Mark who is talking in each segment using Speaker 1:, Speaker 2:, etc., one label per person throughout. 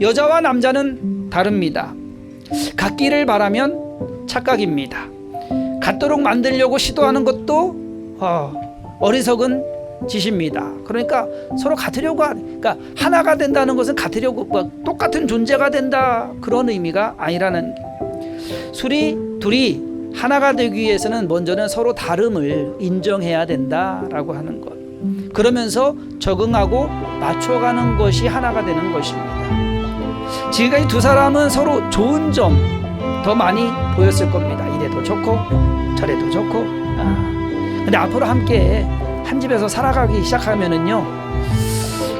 Speaker 1: 여자와 남자는 다릅니다. 같기를 바라면 착각입니다. 같도록 만들려고 시도하는 것도 어, 어리석은 짓입니다. 그러니까 서로 같으려고 하, 그러니까 하나가 된다는 것은 같으려고 뭐 똑같은 존재가 된다 그런 의미가 아니라는 술이 둘이 하나가 되기 위해서는 먼저는 서로 다름을 인정해야 된다라고 하는 것. 그러면서 적응하고 맞춰가는 것이 하나가 되는 것입니다. 지금까지 두 사람은 서로 좋은 점 더 많이 보였을 겁니다. 이래도 좋고 저래도 좋고. 아. 근데 앞으로 함께 한 집에서 살아가기 시작하면은요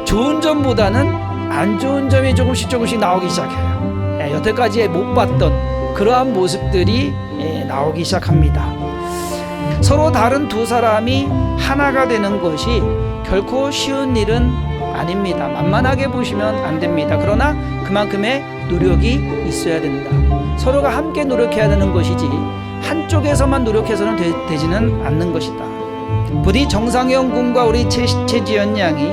Speaker 1: 좋은 점보다는 안 좋은 점이 조금씩 조금씩 나오기 시작해요. 예, 여태까지 못 봤던 그러한 모습들이 예, 나오기 시작합니다. 서로 다른 두 사람이 하나가 되는 것이 결코 쉬운 일은 아닙니다. 만만하게 보시면 안 됩니다. 그러나 그만큼의 노력이 있어야 된다. 서로가 함께 노력해야 되는 것이지 한쪽에서만 노력해서는 되, 지는 않는 것이다. 부디 정상영 군과 우리 최, 최지연 양이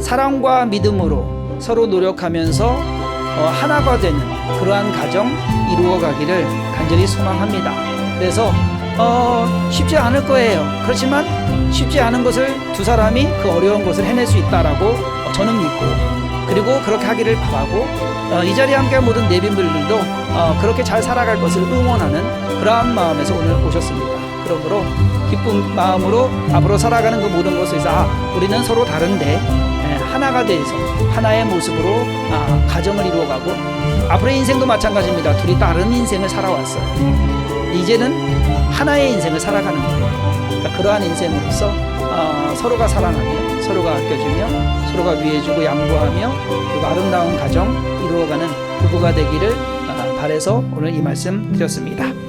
Speaker 1: 사랑과 믿음으로 서로 노력하면서 어, 하나가 되는 그러한 가정 이루어가기를 간절히 소망합니다. 그래서 어, 쉽지 않을 거예요. 그렇지만 쉽지 않은 것을 두 사람이 그 어려운 것을 해낼 수 있다라고 어, 저는 믿고 그리고 그렇게 하기를 바라고 어, 이 자리에 함께한 모든 내빈들도 어, 그렇게 잘 살아갈 것을 응원하는 그러한 마음에서 오늘 오셨습니다. 그러므로 기쁜 마음으로 앞으로 살아가는 그 모든 것을 아, 우리는 서로 다른데 예, 하나가 돼서 하나의 모습으로 아, 가정을 이루어가고 앞으로의 인생도 마찬가지입니다. 둘이 다른 인생을 살아왔어요. 이제는 하나의 인생을 살아가는 거예요. 그러니까 그러한 인생으로서 어, 서로가 사랑하며 서로가 아껴주며 서로가 위해주고 양보하며 그리고 아름다운 가정 이루어가는 부부가 되기를 어, 바래서 오늘 이 말씀 드렸습니다.